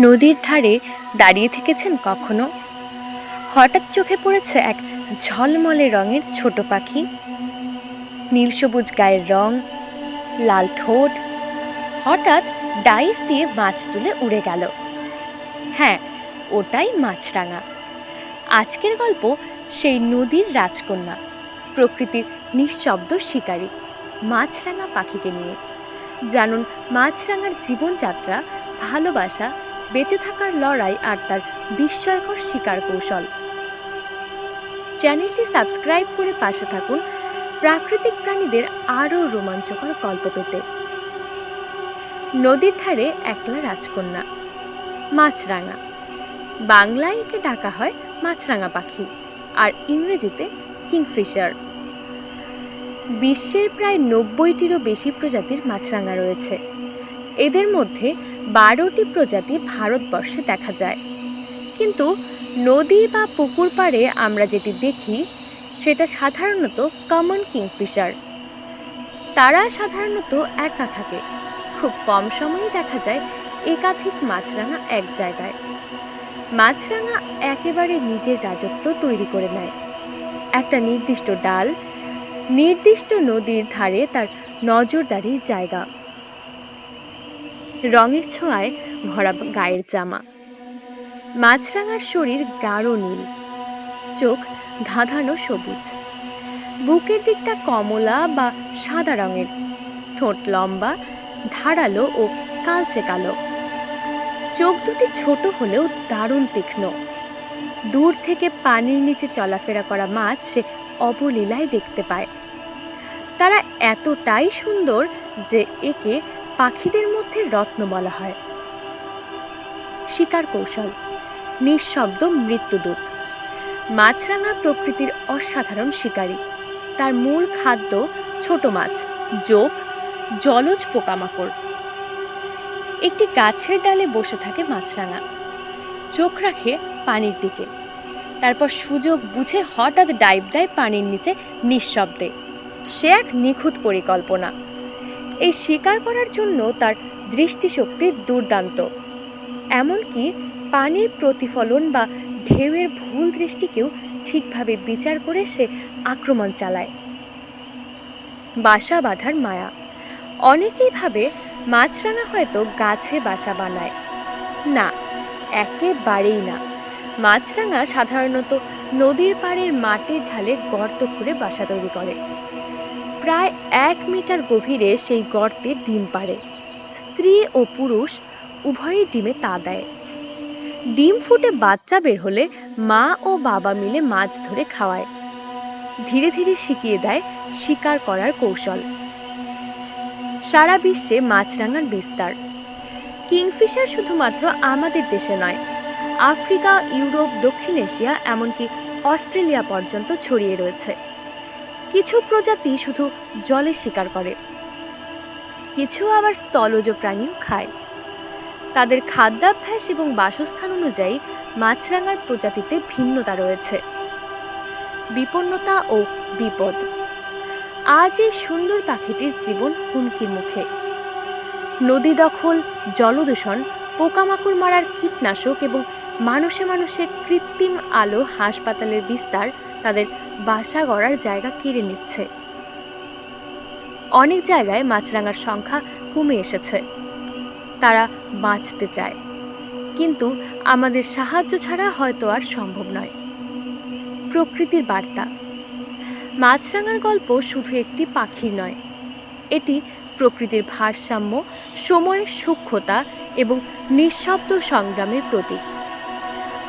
নদীর ধারে দাঁড়িয়ে থেকেছেন কখনো? হঠাৎ চোখে পড়েছে এক ঝলমলে রঙের ছোট পাখি। নীল সবুজ গায়ের রং, লাল ঠোঁট, হঠাৎ ডাইভ দিয়ে মাছ তুলে উড়ে গেল। হ্যাঁ ওটাই মাছরাঙা। আজকের গল্প সেই নদীর রাজকন্যা, প্রকৃতির নিঃশব্দ শিকারী, মাছরাঙা পাখিকে নিয়ে। জানুন, মাছরাঙার জীবনযাত্রা, ভালোবাসা বেঁচে থাকার লড়াই আর তার বিস্ময়কর শিকার কৌশল। চ্যানেলটি সাবস্ক্রাইব করে পাশে থাকুন। প্রাকৃতিক প্রাণীদের আরও রোমাঞ্চকর গল্প পেতে। নদীর ধারে একলা রাজকন্যা, মাছরাঙা। বাংলায় একে ডাকা হয় মাছরাঙা পাখি আর ইংরেজিতে কিংফিশার। বিশ্বের প্রায় নব্বইটিরও বেশি প্রজাতির মাছরাঙা রয়েছে। এদের মধ্যে বারোটি প্রজাতি ভারতবর্ষে দেখা যায়। কিন্তু নদী বা পুকুর পাড়ে আমরা যেটি দেখি, সেটা সাধারণত কমন কিংফিশার তারা সাধারণত একা থাকে। খুব কম সময়েই দেখা যায় একাধিক মাছরাঙা এক জায়গায়। মাছরাঙা একেবারে নিজের রাজত্ব তৈরি করে নেয়। একটা নির্দিষ্ট ডাল, নির্দিষ্ট নদীর ধারে তার নজরদারির জায়গা। রঙের ছোঁয়ায় ভরা গায়ের জামা। মাছরাঙার শরীর গাঢ় নীল। চোখ ধাঁধানো সবুজ। বুকের দিকটা কমলা বা সাদা রঙের। ঠোঁট লম্বা, ধারালো ও কালচে কালো। চোখ দুটি ছোট হলেও দারুণ তীক্ষ্ণ। দূর থেকে পানির নিচে চলাফেরা করা মাছ সে অবলীলায় দেখতে পায়। তারা এতটাই সুন্দর যে একে পাখিদের মধ্যে রত্ন বলা হয়। শিকার কৌশল, নিঃশব্দ মৃত্যুদূত। মাছরাঙা প্রকৃতির অসাধারণ শিকারী। তার মূল খাদ্য ছোট মাছ, জোক, জলজ পোকামাকড়। একটি গাছের ডালে বসে থাকে মাছরাঙা। চোখ রাখে পানির দিকে। তারপর সুযোগ বুঝে হঠাৎ ডাইভ দেয় পানির নিচে নিঃশব্দে। সে এক নিখুঁত পরিকল্পনা। এই শিকার করার জন্য তার দৃষ্টিশক্তি দুর্দান্ত। এমনকি পানির প্রতিফলন বা ঢেউয়ের ভুল দৃষ্টিকেও ঠিকভাবে বিচার করে সে আক্রমণ চালায়। বাসা বাঁধার মায়া। অনেকেই ভাবে মাছরাঙা হয়তো গাছে বাসা বানায়। না, একেবারেই না। মাছরাঙা সাধারণত নদীর পাড়ের মাটির ঢালে গর্ত করে বাসা তৈরি করে। প্রায় এক মিটার গভীরে সেই গর্তে ডিম পাড়ে। স্ত্রী ও পুরুষ উভয়ই ডিমে তা দেয়। ডিম ফুটে বাচ্চা বের হলে মা ও বাবা মিলে মাছ ধরে খাওয়ায়। ধীরে ধীরে শিখিয়ে দেয় শিকার করার কৌশল। সারা বিশ্বে মাছরাঙার বিস্তার। কিংফিশার শুধুমাত্র আমাদের দেশে নয়, আফ্রিকা, ইউরোপ, দক্ষিণ এশিয়া, এমনকি অস্ট্রেলিয়া পর্যন্ত ছড়িয়ে রয়েছে। কিছু প্রজাতি শুধু জলে শিকার করে। কিছু আবার স্থলজ প্রাণীও খায়। তাদের খাদ্যাভ্যাস এবং বাসস্থান অনুযায়ী মাছরাঙার প্রজাতিতে ভিন্নতা রয়েছে। বিপন্নতা ও বিপদ। আজ এই সুন্দর পাখিটির জীবন হুমকির মুখে। নদী দখল, জলদূষণ, পোকামাকড় মারার কীটনাশক এবং মানুষে মানুষে কৃত্রিম আলো হাসপাতালের বিস্তার তাদের বাসা গড়ার জায়গা কেড়ে নিচ্ছে। অনেক জায়গায় মাছরাঙার সংখ্যা কমে এসেছে। তারা বাঁচতে চায়। কিন্তু আমাদের সাহায্য ছাড়া হয়তো আর সম্ভব নয়। প্রকৃতির বার্তা। মাছরাঙার গল্প শুধু একটি পাখির নয়। এটি প্রকৃতির ভারসাম্য, সময়ের সূক্ষ্মতা এবং নিঃশব্দ সংগ্রামের প্রতীক।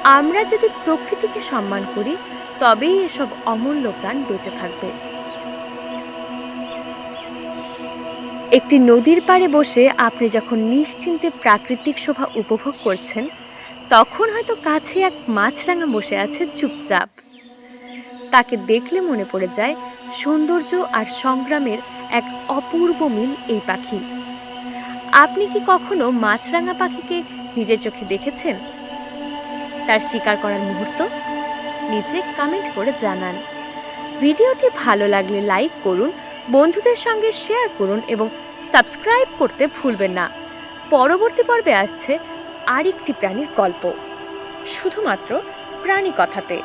আমরা যদি প্রকৃতিকে সম্মান করি তবেই এসব অমূল্য প্রাণ বেঁচে থাকবে। একটি নদীর পাড়ে বসে আপনি যখন নিশ্চিন্তে প্রাকৃতিক শোভা উপভোগ করছেন, তখন হয়তো কাছে এক মাছরাঙা বসে আছে চুপচাপ। তাকে দেখলে মনে পড়ে যায় সৌন্দর্য আর সংগ্রামের এক অপূর্ব মিল এই পাখি। আপনি কি কখনো মাছরাঙা পাখিকে নিজের চোখে দেখেছেন? তার শিকার করার মুহূর্ত? নিচে কমেন্ট করে জানান। ভিডিওটি ভালো লাগলে লাইক করুন, বন্ধুদের সঙ্গে শেয়ার করুন এবং সাবস্ক্রাইব করতে ভুলবেন না। পরবর্তী পর্বে আসছে আরেকটি প্রাণীর গল্প। শুধুমাত্র প্রাণী কথাতে।